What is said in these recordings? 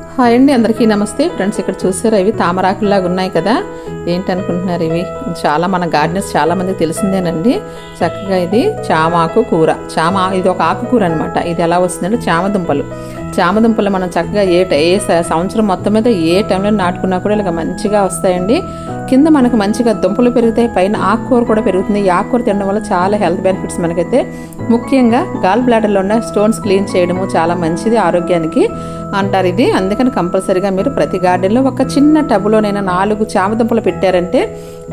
Hi అండి అందరికీ నమస్తే. ఫ్రెండ్స్ ఇక్కడ చూసారా ఇవి తామరాకుల్లాగా ఉన్నాయి కదా. ఏంటనుకుంటున్నారు ఇవి? చాలా మన గార్డెన్స్ చాలామందికి తెలిసిందేనండి. చక్కగా ఇది చామాకు కూర. చామ ఇది ఒక ఆకుకూర అనమాట ఇది ఎలా వస్తుందంటే చామదుంపలు. చామదుంపలు మనం చక్కగా ఏ ఏ సంవత్సరం మొత్తం మీద ఏ టైంలో నాటుకున్నా కూడా ఇలాగ మంచిగా వస్తాయండి. కింద మనకు మంచిగా దుంపలు పెరుగుతాయి. పైన ఆకుకూర కూడా పెరుగుతుంది. ఈ ఆకుకూర తినడం వల్ల చాలా హెల్త్ బెనిఫిట్స్ మనకైతే. ముఖ్యంగా గాల్ బ్లాడర్లో ఉన్న స్టోన్స్ క్లీన్ చేయడము చాలా మంచిది ఆరోగ్యానికి అంటారు ఇది. అందుకని కంపల్సరీగా మీరు ప్రతి గార్డెన్లో ఒక చిన్న టబ్లోనైనా నాలుగు చామదుంపలు పెట్టారంటే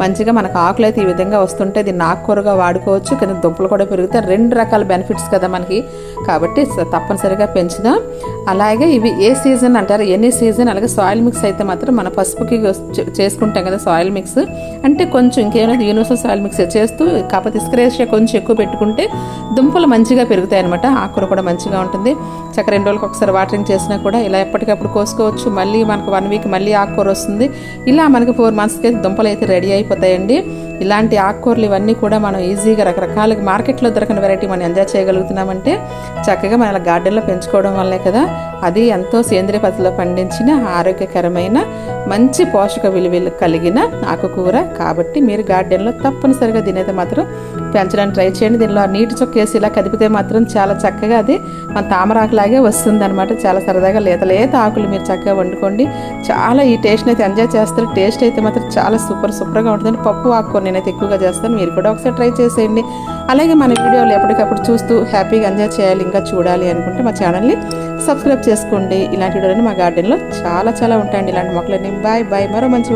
మంచిగా మనకు ఆకులు అయితే ఈ విధంగా వస్తుంటే దీన్ని ఆకుకూరగా వాడుకోవచ్చు. కింద దుంపలు కూడా పెరుగుతాయి. రెండు రకాల బెనిఫిట్స్ కదా మనకి. కాబట్టి స- తప్పనిసరిగా పెంచుదాం. అలాగే ఇవి ఏ సీజన్ అంటారు? ఎనీ సీజన్ అలాగే సాయిల్ మిక్స్ అయితే మాత్రం మన పసుపుకి చేసుకుంటాం కదా సాయిల్ మిక్స్ అంటే కొంచెం ఇంకేమైనా యూనివర్సల్ సాయిల్ మిక్స్ చేస్తూ కాకపోతే ఇసుక కొంచెం ఎక్కువ పెట్టుకుంటే దుంపలు మంచిగా పెరుగుతాయి అనమాట ఆకుకూర కూడా మంచిగా ఉంటుంది. చక్క రెండు రోజులకు ఒకసారి వాటరింగ్ చేసినా కూడా ఇలా ఎప్పటికప్పుడు కోసుకోవచ్చు. మళ్ళీ మనకు వన్ వీక్ మళ్ళీ ఆకుకూర వస్తుంది. ఇలా మనకి ఫోర్ మంత్స్కి దుంపలు అయితే రెడీ అయిపోతాయండి. ఇలాంటి ఆకుకూరలు ఇవన్నీ కూడా మనం ఈజీగా రకరకాల మార్కెట్లో దొరకని వెరైటీ మనం ఎంజాయ్ చేయగలుగుతున్నామంటే చక్కగా మన గార్డెన్లో పెంచుకోవడం వల్లే కదా అది ఎంతో సేంద్రియ పద్ధతిలో పండించిన ఆరోగ్యకరమైన మంచి పోషక విలువలు కలిగిన ఆకుకూర. కాబట్టి మీరు గార్డెన్లో తప్పనిసరిగా దీనైతే మాత్రం పెంచడానికి ట్రై చేయండి. దీనిలో నీటి చొక్కేసి ఇలా కదిపితే మాత్రం చాలా చక్కగా అది మన తామరాకులాగే వస్తుంది అనమాట చాలా సరదాగా లేత లేత ఆకులు మీరు చక్కగా వండుకోండి. చాలా ఈ టేస్ట్ని అయితే ఎంజాయ్ చేస్తారు. టేస్ట్ అయితే మాత్రం చాలా సూపర్ సూపర్గా ఉంటుంది పప్పు ఆకుకూర నేనైతే ఎక్కువగా చేస్తాను. మీరు కూడా ఒకసారి ట్రై చేసేయండి. అలాగే మన వీడియోలు ఎప్పటికప్పుడు చూస్తూ హ్యాపీగా ఎంజాయ్ చేయాలి ఇంకా చూడాలి అనుకుంటే మా ఛానల్ని సబ్స్క్రైబ్ చేసుకోండి. ఇలాంటి వీడియోలు మా గార్డెన్లో చాలా చాలా ఉంటాయండి. ఇలాంటి మొక్కలన్నీ. Bye bye. మరో మంచి